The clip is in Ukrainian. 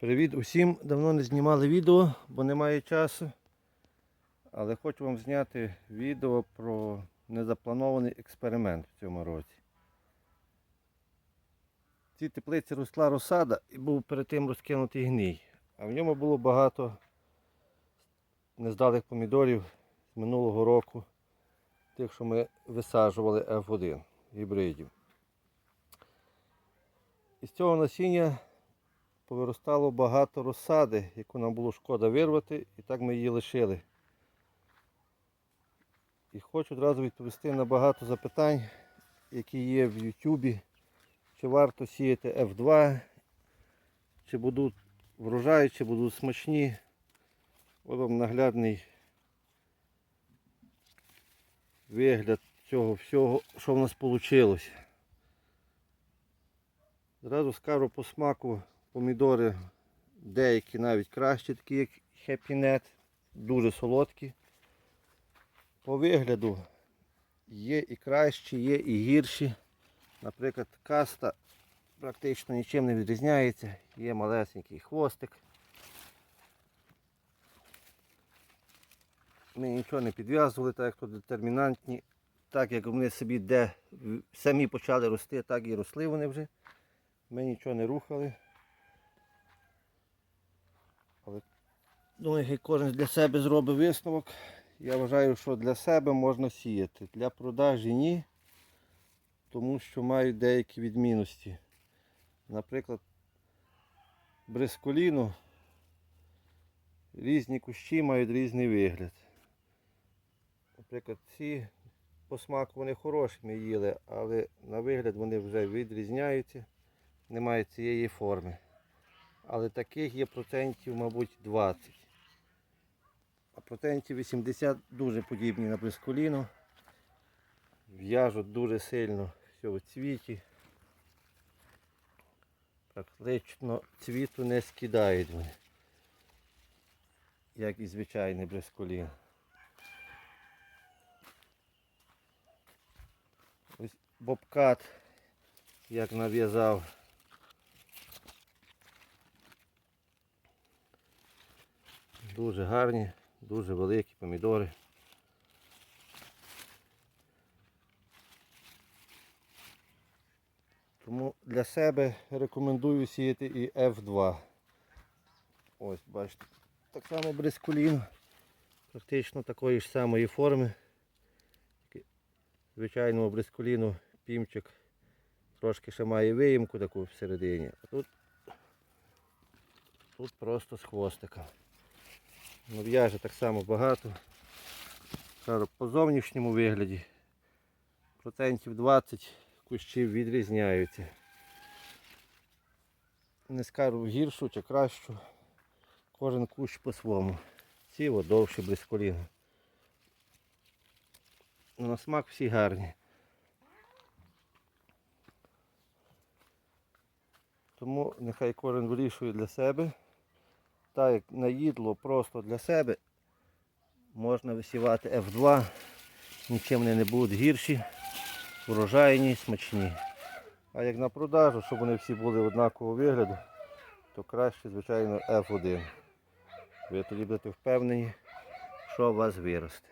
Привіт усім! Давно не знімали відео, бо немає часу. Але хочу вам зняти відео про незапланований експеримент в цьому році. В цій теплиці росла розсада і був перед тим розкинутий гній. А в ньому було багато нездалих помідорів з минулого року, тих, що ми висаджували F1 гібридів. Із цього насіння повиростало багато розсади, яку нам було шкода вирвати, і так ми її лишили. І хочу одразу відповісти на багато запитань, які є в Ютубі. Чи варто сіяти F2, чи будуть врожаї, чи будуть смачні. Ось вам наглядний вигляд цього всього, що в нас вийшло. Зразу скажу по смаку помідори деякі навіть кращі, такі як Net, дуже солодкі. По вигляду є і кращі, є і гірші. Наприклад, каста практично нічим не відрізняється, є малесенький хвостик. Ми нічого не підв'язували, так як то детермінантні. Так як вони собі де самі почали рости, так і росли вони вже. Ми нічого не рухали. Але думаю, хай кожен для себе зробить висновок. Я вважаю, що для себе можна сіяти. Для продажі ні, тому що мають деякі відмінності. Наприклад, брисколіну різні кущі мають різний вигляд. Наприклад, ці по смаку вони хороші ми їли, але на вигляд вони вже відрізняються, немає цієї форми. Але таких є процентів, мабуть, 20. А процентів 80 дуже подібні на брисколіну. В'яжуть дуже сильно все в цвіті. Практично цвіту не скидають вони, як і звичайний брисколін. Ось бобкат, як нав'язав. Дуже гарні, дуже великі помідори. Тому для себе рекомендую сіяти і F2. Ось, бачите, так само брискулін, практично такої ж самої форми. Звичайного брискуліну пімчик трошки ще має виїмку таку всередині. А тут, тут просто з хвостика. Ну, в'яже так само багато. По зовнішньому вигляді процентів 20 кущів відрізняються. Не скажу гіршу чи кращу. Кожен кущ по-своєму. Ці довші блисколіни. Ну, на смак всі гарні. Тому нехай кожен вирішує для себе. Так як на їдло просто для себе можна висівати F2, нічим вони не будуть гірші, урожайні, смачні. А як на продажу, щоб вони всі були однакового вигляду, то краще, звичайно, F1. Ви тоді будете впевнені, що у вас виросте.